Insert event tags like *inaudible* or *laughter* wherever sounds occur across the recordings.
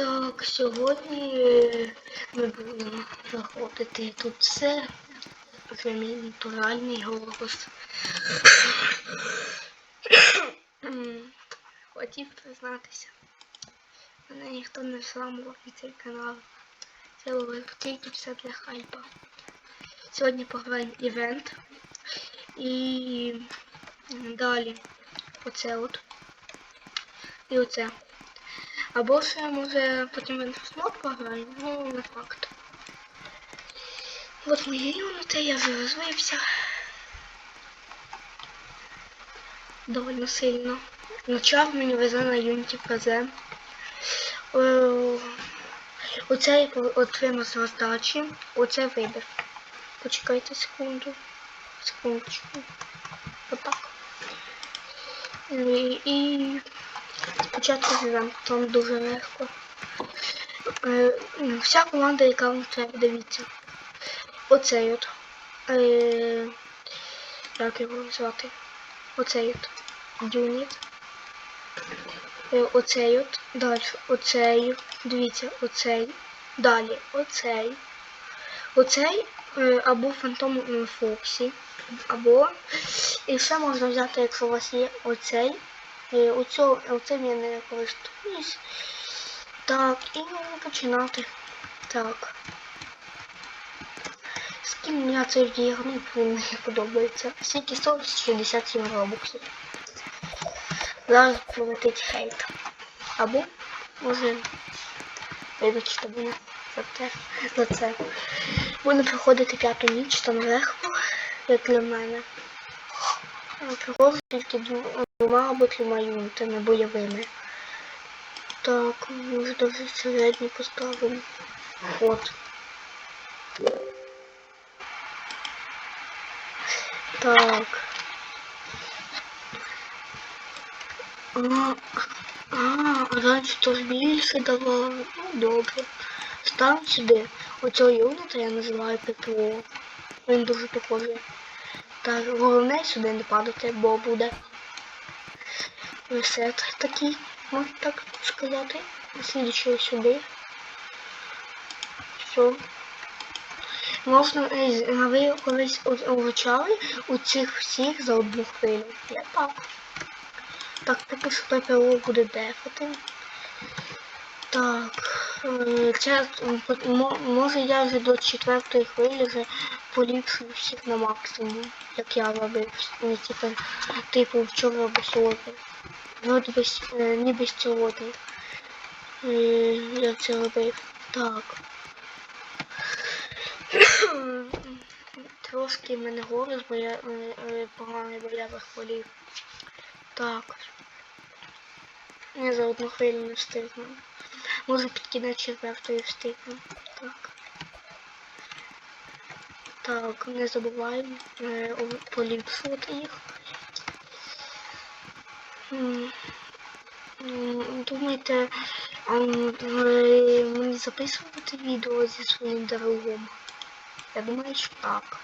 Так, сьогодні ми будемо проходити тут все. Це натуральний голос. Хотів признатися. Мене ніхто не зламував і цей канал. Це було тільки все для хайпа. Сьогодні пограємо івент. І далі оце от. І оце. Або ще може потім в інфосмок пограємо, ну не факт. От моє юноте, я вже розвився. Довольно сильно. Почав мені везе на юніті ПЗ. Е, Оце я пов- отримав з роздачі. Оце вибір. Почекайте секунду. Секундочку. Отак. І, і спочатку живемо, там дуже легко. Е, вся команда, яка вам треба, дивіться. Оцей от. Е, як його звати? Оцей от. Юніт. Е, оцей от. Далі. Оцей. Дивіться, оцей. Далі. Оцей. Оцей е, або Фантом Фоксі. Або. І ще можна взяти, якщо у вас є оцей. Оцю, оцим я не користуюсь. Так, і можна починати. Так. З ким я цей діагноз мені подобається. Скільки 167 робоксів. Зараз прилетить хейт. Або може вибачте мене за те. За це. Будемо проходити п'яту ніч, там легко, як для мене. Проходжу тільки двома або бойовими. Так, може даже середній поставимо. От. Так. А, а, раніше то більше давало. Добре. Став сюди. Оцього юніта я називаю ППО. Він дуже похожий. Так, головне сюди не падати, бо буде ресет такий, можна так сказати. Слідчого сюди. Все. Можна, е, ви колись о- у цих всіх за одну хвилю. Я так. Так, поки що ППО буде дефати. Так. е, Це може я вже до четвертої хвилі вже поліпшую всіх на максимум, як я робив. Не типу, типу вчора або сьогодні. Вроді без, не без сьогодні. Е, Я це робив. Так. Трошки в мене голос, бо я поганий, бо я захворів. Так. Я за одну хвилю не встигну. Може під кінець четвертої встигну. Так. Так, не забуваємо е, поліпшувати їх. Думаєте, мені записувати відео зі своїм другом? Я думаю, що так.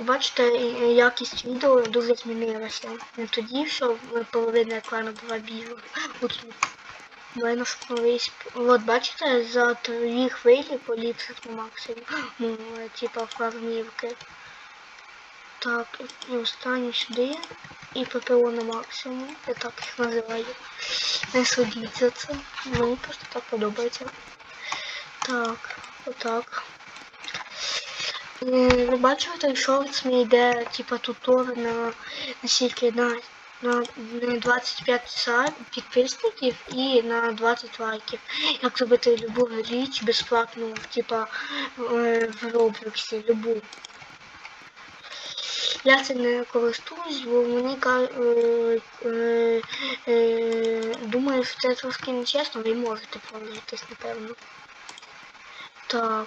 І бачите, якість відео дуже змінилася. Не тоді, що половина екрану була біла. От у мене встановились. От бачите, за дві хвилі поліпшив на максимум. Ну, типа фармівки. Так, і останню сюди. І ППО на максимум. Я так їх називаю. Не судіть за це. Мені просто так подобається. Так, отак. Е, Ви бачили той шортс мій йде, типа тутор на наскільки на, на, на 25 са- підписників і на 20 лайків. Як зробити любу річ безплатну, типа е, в Роблоксі, любу. Я це не користуюсь, бо мені е, е, е, думаю, що це трошки нечесно, ви можете пользуватись, напевно. Так.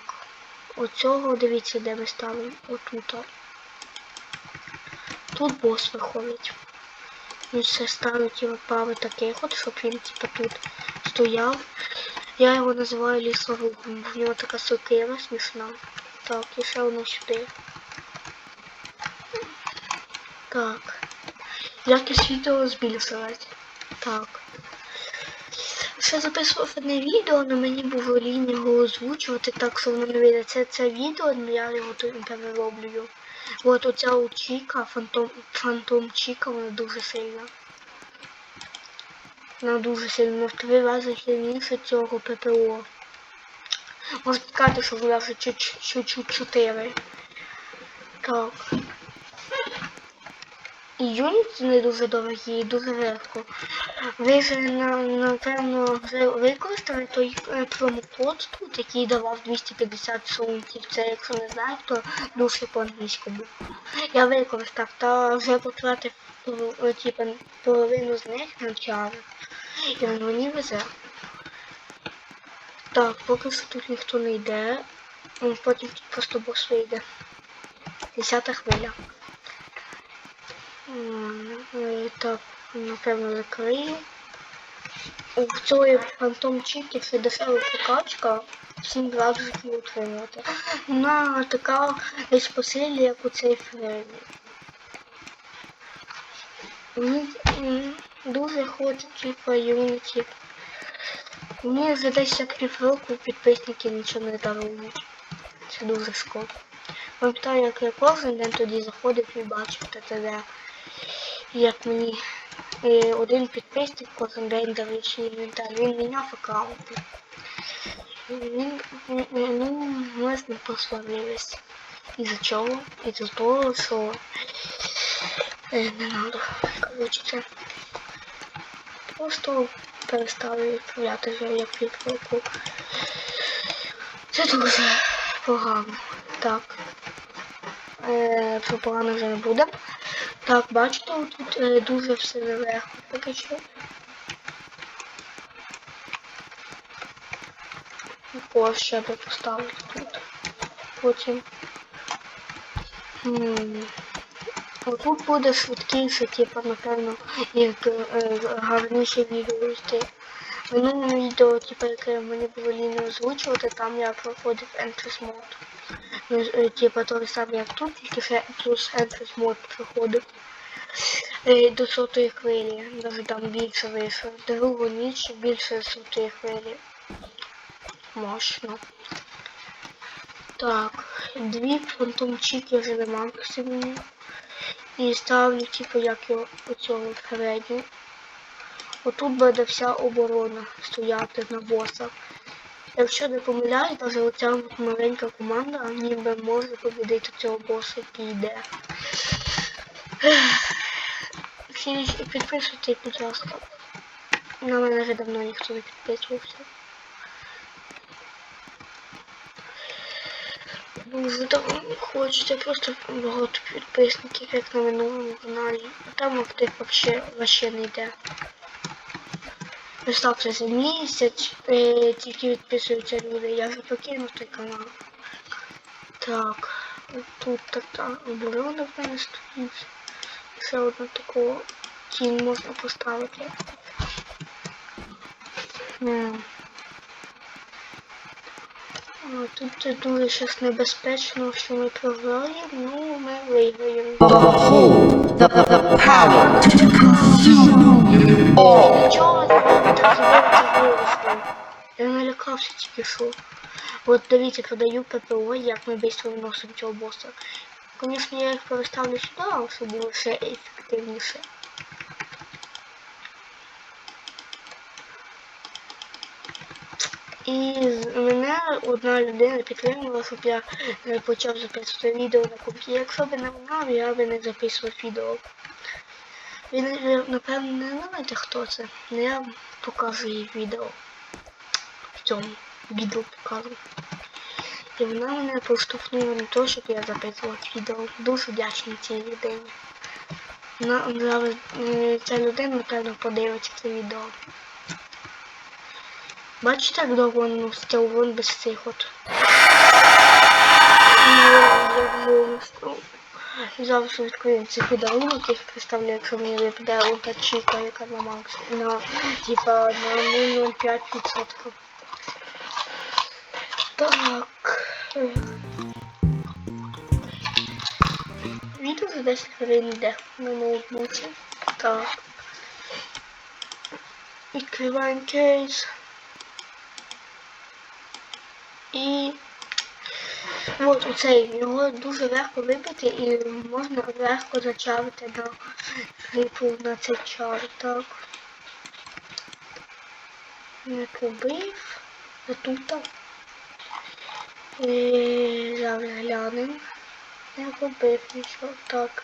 Оцього дивіться, де ми ставимо. Отут. Тут бос виходить. Він все ставить його пару таких от, щоб він типа тут стояв. Я його називаю лісорухом, в нього така сокира смішна. Так, і ще воно сюди. Так. Якість відео збільшилась. Так. ще записував одне відео, але мені було лінь його озвучувати, так що воно не вийде. Це це відео, але я його тут перероблю. От оця у Чіка, фантом, фантом Чіка, вона дуже сильна. Вона дуже сильна, в три рази сильніше цього ППО. Можна сказати, що вона вже чуть-чуть 4. Так. І юніти не дуже дорогі і дуже легко. Ви вже напевно вже використали той е, промокод тут, який давав 250 сунтів. Це якщо не знаєте, то дуже по-англійському. Я використав та вже потратив е, типу, половину з них на чари. І мені везе. Так, поки що тут ніхто не йде. Потім тут просто бос вийде. Десята хвиля. Так, напевно, закрию. У цієї фантом чіки це дешева прокачка. 7 градусів утримувати. Вона така десь по силі, як у цей фрезі. Мені дуже хочу типа Unity. Мені вже десь як півроку підписники нічого не дарують. Це дуже шкода. Пам'ятаю, як я кожен день тоді заходив і бачив ТТД. І як мені е, один підписник кожен день свій інвентар. Він міняв аккаунти. Ну, ми з ним посварились. Із-за чого? Із-за того, що е, не надо. Коротше, це просто перестали відправляти вже як півроку. Це дуже погано. Так. Е, про погано вже не буде. Так, бачите, тут е, дуже все легко поки що. Ось ще поставити тут. Потім. М, Отут буде швидкіше, типу, напевно, як е, гарніше відео йти. В минулому відео, типу, яке мені було лінно озвучувати, там я проходив Entrance Mode. Ну, е, Типу, той самий, як тут, тільки ще плюс Entrance Mode проходив. Е, До сотої хвилі, навіть там більше вийшло. Другу ніч більше сотої хвилі. Мощно. Так, дві фантомчики вже на максимумі. І ставлю, типу, як його у цьому Фредді. Отут буде вся оборона стояти на боса. Якщо не помиляюсь, навіть оця маленька команда ніби може побідити цього боса, який йде. Підписуйтесь, будь ласка. На мене вже давно ніхто не підписувався. Ви там хочете просто багато підписників, як на минулому каналі. А там актив вообще, вообще не йде. Представте за місяць, е, тільки відписуються люди. Я вже покинув той канал. Так, тут така оборона в мене стоїть. Ще одну таку тінь можна поставити. А, Тут дуже щось небезпечно, що ми програємо, ну ми виграємо. Чого Я налякався тільки що. От дивіться, продаю ППО, як ми швидко виносимо цього боса. Звісно, я їх переставлю сюди, щоб було ще ефективніше. І мене одна людина підтримала, щоб я е, почав записувати відео на комп'ютері. Якщо б не вона, я би не записував відео. Він, е, напевно, не знаєте, хто це. але я їй відео. В цьому відео покажу. І вона мене поштовхнула на те, щоб я записував відео. Дуже вдячний цій людині. Вона е, ця людина, напевно, подивиться це відео. Бачите, як довго воно стяв вон без цих от. Зараз відкрию ці подарунок, їх представлю, якщо мені випаде удачіка, яка на макс. На ну, типа на мінімум 5%. Так. Відео за 10 хвилин йде на ноутбуці. Так. Відкриваємо кейс. І от оцей його дуже легко вибити і можна легко зачавити на типу на цей чар, так. Не побив. А тут. І зараз глянемо. Не побив нічого. Так.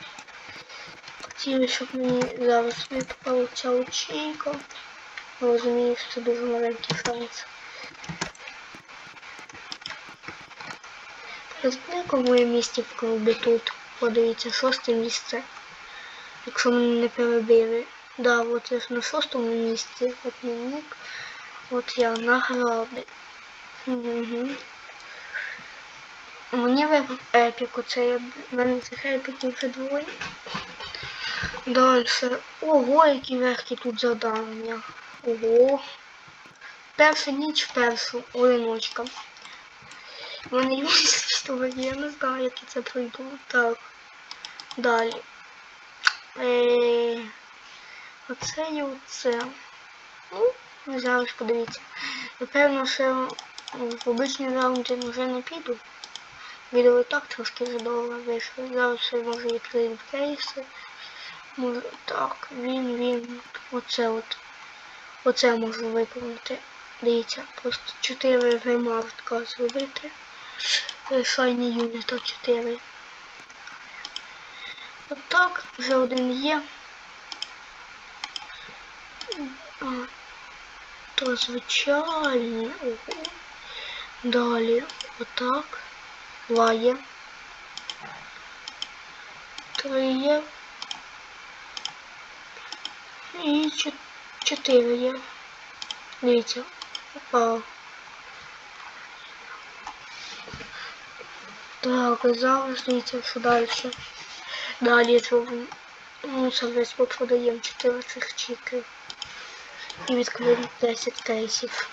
Хотіли, щоб мені зараз випала ця очійка. Розумію, що це дуже маленький шанс. На якому я місці в клубі тут? Подивіться, шосте місце. Якщо мене не перебили. Да, от я ж на шостому місці. От мій нік. От я на грабі. Угу. Мені випав епік, оце я в мене цих епіків вже двоє. Дальше. Ого, які легкі тут завдання. Ого. Перша ніч першу одиночка. Мене є історія, я не знаю, як я це пройду. Так. Далі. Оце і оце. Ну, зараз подивіться. Напевно, що в обичний раунд вже не піду. Відео і так трошки вже довго вийшло. Зараз ще може відкрити кейси. Може так, він, він. Оце от. Оце можу виповнити. Дивіться, просто 4 ремартка зробити. Шайні юніта 4. От так, вже один є. То звичайні. Ого. Далі отак. Два є. Три є. І чотири є. Дивіться. Опа. Так, зараз дивіться, що далі. Далі. Ну, це подаємо 4 цих чіки. І відкриємо 10 кейсів.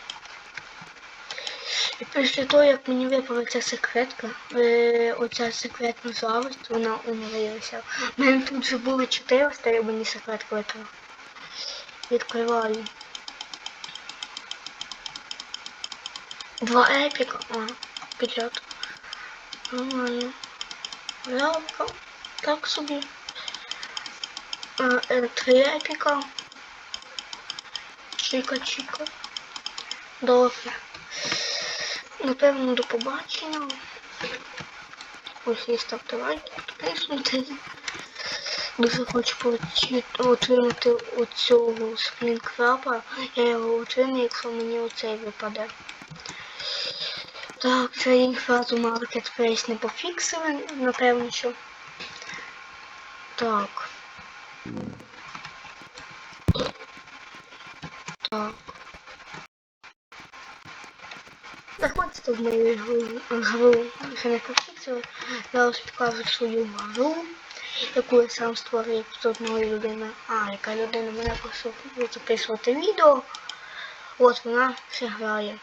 І після того, як мені випала ця секретка, е, оця секретна зависть, вона умилилася. У мене тут вже було 400, і мені секретка випала. Відкриваю. Два епіка. А, підльот. Нормально. Лавка. Так собі. А, е, три епіка. Чика-чика. Добре. Напевно, до побачення. Ось і ставте лайки, підписуйтесь. Дуже хочу отримати оцього сплінкрапа. Я його отримаю, якщо мені оцей випаде. Так, їх фразу Marketplace не пофіксили, напевно, що. Так. Так. Заходьте в мою гру, ще не пофіксили. Зараз покажу свою гру, яку я сам створив з одної людини. А, яка людина мене просила записувати відео. От вона ще грає.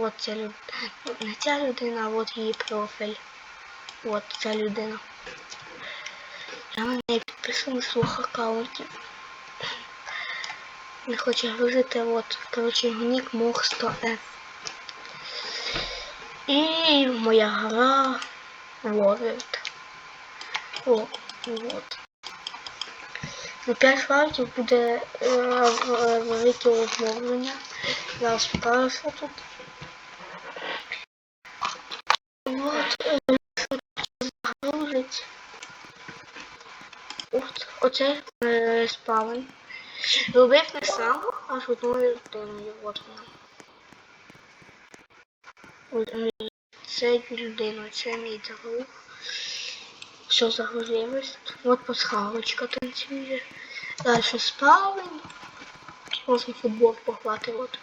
От ця людина. Ця людина, а от її профіль. От ця людина. Я на неї підписаний двох аккаунтів. Не хоче грузити, от, коротше, нік мог 100F. І моя гра World. О, от. На 5 лайків буде е, е, велике обновлення. Зараз покажу, тут. От, е, загрузить. От, оце е, спавн. Робив не сам, а з одною людиною. От вона. Це людина, це мій друг. Все загрузилось. От пасхалочка танцює. Далі спавн. Можна футбол похвати. От.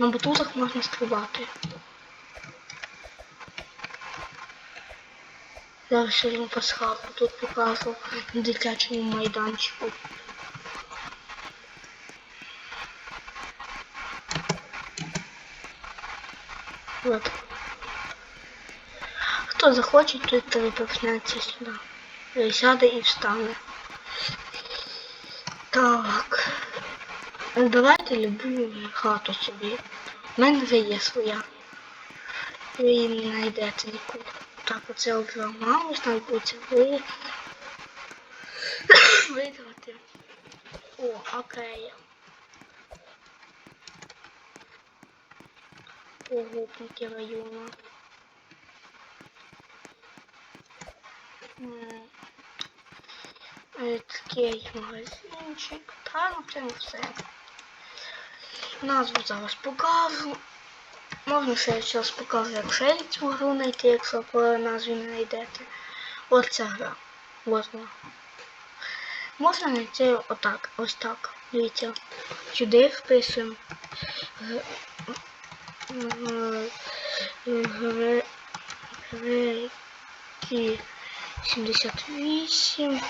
На батутах можна стрибати. Зараз ще одну пасхалку тут покажу на дитячому майданчику. От. Хто захоче, той переповнеться сюди. Сяде і встане. Так. Давайте любу хату собі. У мене вже є своя. Ви її не знайдете нікуди. Так, оце обламалось, там буде ви. *coughs* Виграти. О, окей. Погубники району. Е, Такий магазинчик. Та, ну це все. Назву зараз покажу. Можна ще зараз покажу, як ще цю гру знайти, якщо по назві не знайдете. От ця гра. Можна. Можна знайти отак, ось так. Дивіться. Сюди вписуємо. Греки 78.